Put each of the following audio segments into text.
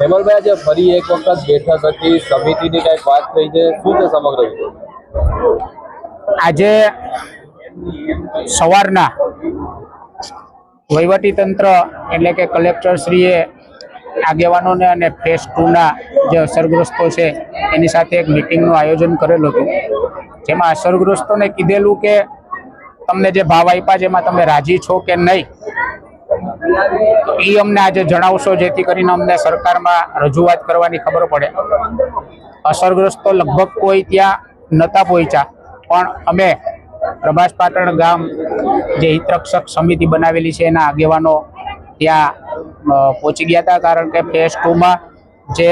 હેમલભાઈ આજે ફરી એક વખત બેઠક હતી. સમિતિની કંઈક વાત થઈ છે. શું છે સમગ્ર આજે સવારના વહીવટીતંત્ર એટલે કે કલેક્ટરશ્રીએ આગેવાનોને અને ફેસ ટુના જે અસરગ્રસ્તો છે, એની સાથે એક મિટિંગનું આયોજન કરેલું હતું. જેમાં અસરગ્રસ્તોને કીધેલું કે, તમને જે ભાવ આપ્યા એમાં તમે રાજી છો કે નહીં તો એ અમને આજે જણાવશો, જેથી કરીને અમને સરકારમાં રજૂઆત કરવાની ખબર પડે. અસરગ્રસ્તો લગભગ કોઈ ત્યાં નહોતા પહોંચ્યા, પણ અમે પ્રભાસ પાટણ ગામ જે હિતરક્ષક સમિતિ બનાવેલી છે, એના આગેવાનો ત્યાં પહોંચી ગયા હતા. કારણ કે ફેઝ ટુમાં જે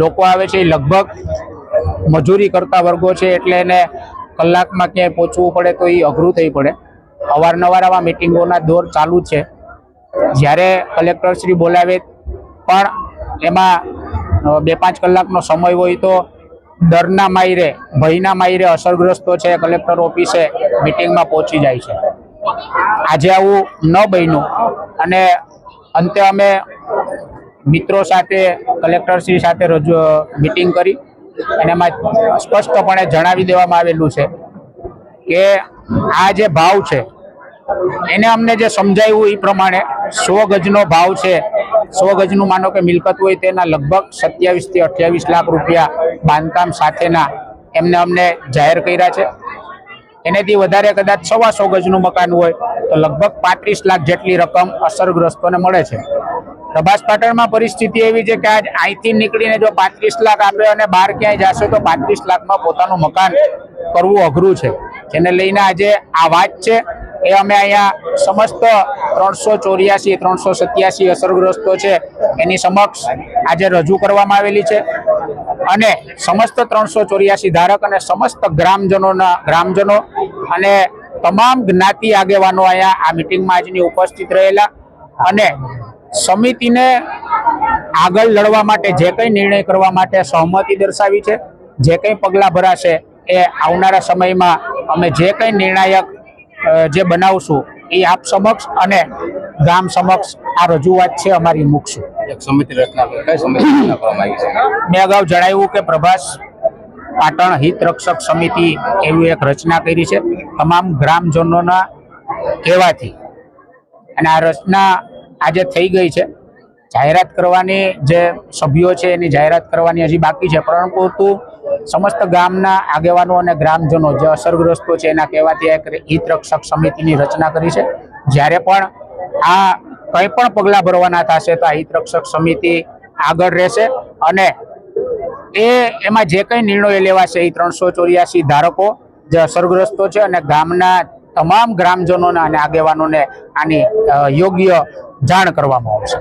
લોકો આવે છે, એ લગભગ મજૂરી કરતા વર્ગો છે, એટલે એને કલાકમાં ક્યાંય પહોંચવું પડે તો એ અઘરું થઈ પડે. અવારનવાર આવા મિટિંગોના દોર ચાલુ છે. જ્યારે કલેક્ટરશ્રી બોલાવે, પણ એમાં બે પાંચ કલાકનો સમય હોય તો ડરના માયરે, ભયના માયરે અસરગ્રસ્તો છે કલેક્ટર ઓફિસે, મિટિંગમાં પહોંચી જાય છે. આજે આવું ન બન્યું અને અંતે અમે મિત્રો સાથે કલેક્ટરશ્રી સાથે રજૂ મિટિંગ કરી અને એમાં સ્પષ્ટપણે જણાવી દેવામાં આવેલું છે કે આ જે ભાવ છે, એને અમને જે સમજાયું એ પ્રમાણે સો ગજનો ભાવ છે. સો ગજનું માનો કે મિલકત હોય તેના લગભગ સત્યાવીસથી અઠ્યાવીસ લાખ રૂપિયા બાંધકામ સાથેના એમને અમને જાહેર કર્યા છે. એનાથી વધારે કદાચ સવા સો ગજનું મકાન હોય તો લગભગ પાંત્રીસ લાખ જેટલી રકમ અસરગ્રસ્તોને મળે છે. પ્રભાસ પાટણમાં પરિસ્થિતિ એવી છે કે આજ અહીંથી નીકળીને જો પાંત્રીસ લાખ આપે અને બહાર ક્યાંય જશે તો પાંત્રીસ લાખમાં પોતાનું મકાન કરવું અઘરું છે. જેને લઈને આજે આ વાત છે. એ અમે અહીંયા સમસ્ત ત્રણસો ચોર્યાસી, ત્રણસો સત્યાસી અસરગ્રસ્તો છે. એની સમક્ષ આજે રજૂ કરવામાં આવેલી છે. અને સમસ્ત ત્રણસો ચોર્યાસી ધારક અને સમસ્ત ગ્રામજનોના ગ્રામજનો અને તમામ જ્ઞાતિ આગેવાનો અહીંયા આ મિટિંગમાં આજની ઉપસ્થિત રહેલા અને સમિતિને આગળ લડવા માટે જે કંઈ નિર્ણય કરવા માટે સહમતિ દર્શાવી છે, જે કંઈ પગલાં ભરાશે એ આવનારા સમયમાં અમે જે કંઈ નિર્ણાયક જે બનાવશું એ આપ સમક્ષ અને ગામ સમક્ષ આ રજૂઆત છે અમારી મૂકશું સમિતિ રચના મેં અગાઉ જણાવ્યું કે પ્રભાસ પાટણ હિત રક્ષક સમિતિ એવી એક રચના કરી છે. તમામ ગ્રામજનોના કહેવાથી. અને આ રચના આજે થઈ ગઈ છે. જાહેરાત કરવાની જે સભ્યો છે એની જાહેરાત કરવાની હજી બાકી છે. પરંતુ સમસ્ત ગામના આગેવાનો અને ગ્રામજનો જે અસરગ્રસ્તો છે એના કહેવાથી એક હિત રક્ષક સમિતિની રચના કરી છે. જ્યારે પણ આ કંઈ પણ પગલાં ભરવાના થશે તો આ હિત રક્ષક સમિતિ આગળ રહેશે અને એ એમાં જે કંઈ નિર્ણયો લેવાશે એ ત્રણસો ચોર્યાસી ધારકો જે અસરગ્રસ્તો છે અને ગામના તમામ ગ્રામજનોના અને આગેવાનોને આની યોગ્ય જાણ કરવામાં આવશે.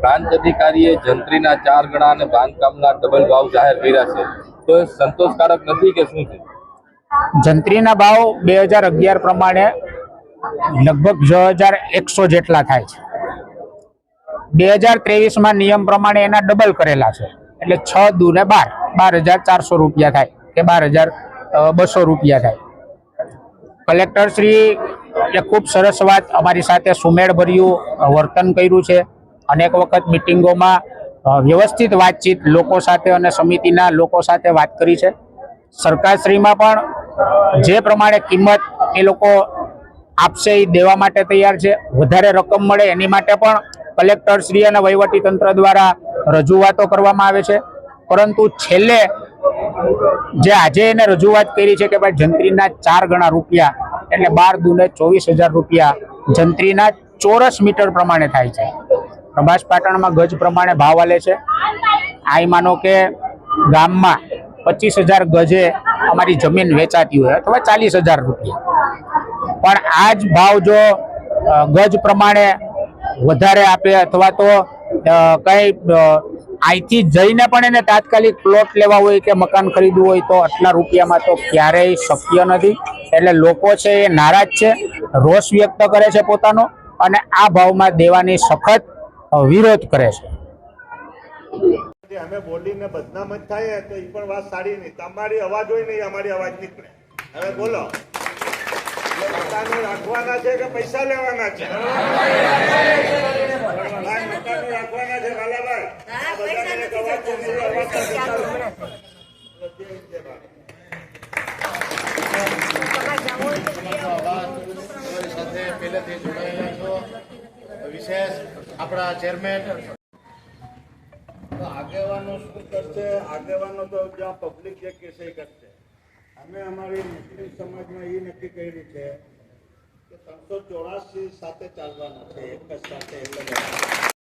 પ્રાંત અધિકારીએ જંત્રીના ચાર ગણા અને બાંધકામના ડબલ ભાવ જાહેર કર્યા છે. તો એ સંતોષકારક નથી કે શું છે? જંત્રીના ભાવ બે હજાર અગિયાર પ્રમાણે લગભગ છ હજાર એકસો જેટલા થાય છે. બે હજાર ત્રેવીસમાં નિયમ પ્રમાણે એના ડબલ કરેલા છે. એટલે છ દુ ને બાર. બાર હજાર ચારસો રૂપિયા થાય કે બાર હજાર બસો રૂપિયા થાય. કલેક્ટર શ્રી એ ખૂબ સરસ વાત અમારી સાથે સુમેળભર્યું વર્તન કર્યું છે. અનેક વખત મિટિંગોમાં વ્યવસ્થિત વાતચીત લોકો સાથે અને સમિતિના લોકો સાથે વાત કરી છે. સરકારશ્રીમાં પણ જે પ્રમાણે કિંમત એ લોકો આપશે એ દેવા માટે તૈયાર છે. વધારે રકમ મળે એની માટે પણ કલેક્ટરશ્રી અને વહીવટી તંત્ર દ્વારા રજૂઆતો કરવામાં આવે છે. પરંતુ છેલ્લે જે આજે એને રજૂઆત કરી છે કે ભાઈ જંત્રીના ચાર ગણા રૂપિયા એટલે બાર દુને ચોવીસ હજાર રૂપિયા જંત્રીના ચોરસ મીટર પ્રમાણે થાય છે. પ્રભાસ પાટણમાં ગજ પ્રમાણે ભાવ આલે છે. આઈ માનો કે ગામમાં પચીસ હજાર ગજે અમારી જમીન વેચાતી હોય અથવા ચાલીસ હજાર રૂપિયા. પણ આ જ ભાવ જો ગજ પ્રમાણે વધારે આપે અથવા તો કઈ અહીંથી જઈને પણ એને તાત્કાલિક પ્લોટ લેવા હોય કે મકાન ખરીદવું હોય તો આટલા રૂપિયામાં તો ક્યારેય શક્ય નથી. એટલે લોકો છે એ નારાજ છે, રોષ વ્યક્ત કરે છે પોતાનો અને આ ભાવમાં દેવાની સખત વિરોધ કરે છે. અમે બોલીને બદનામ જ થાય તો એ પણ વાત સારી નહીં. તમારી અવાજ હોય નહીં અમારી અવાજ નીકળે. હવે બોલો. રાખવાના છે કે પૈસા લેવાના છે? રાખવાના સાથે પહેલેથી જોડાયેલા છો વિશેષ આપણા ચેરમેન આગેવાનો શું કરશે? આગેવાનો તો જ્યાં પબ્લિક જે કહેશે એ કરશે. અમે અમારી મુસ્લિમ સમાજમાં એ નક્કી કર્યું છે કે ત્રણસો ચોરાસી સાથે ચાલવાના છે, એક જ સાથે જ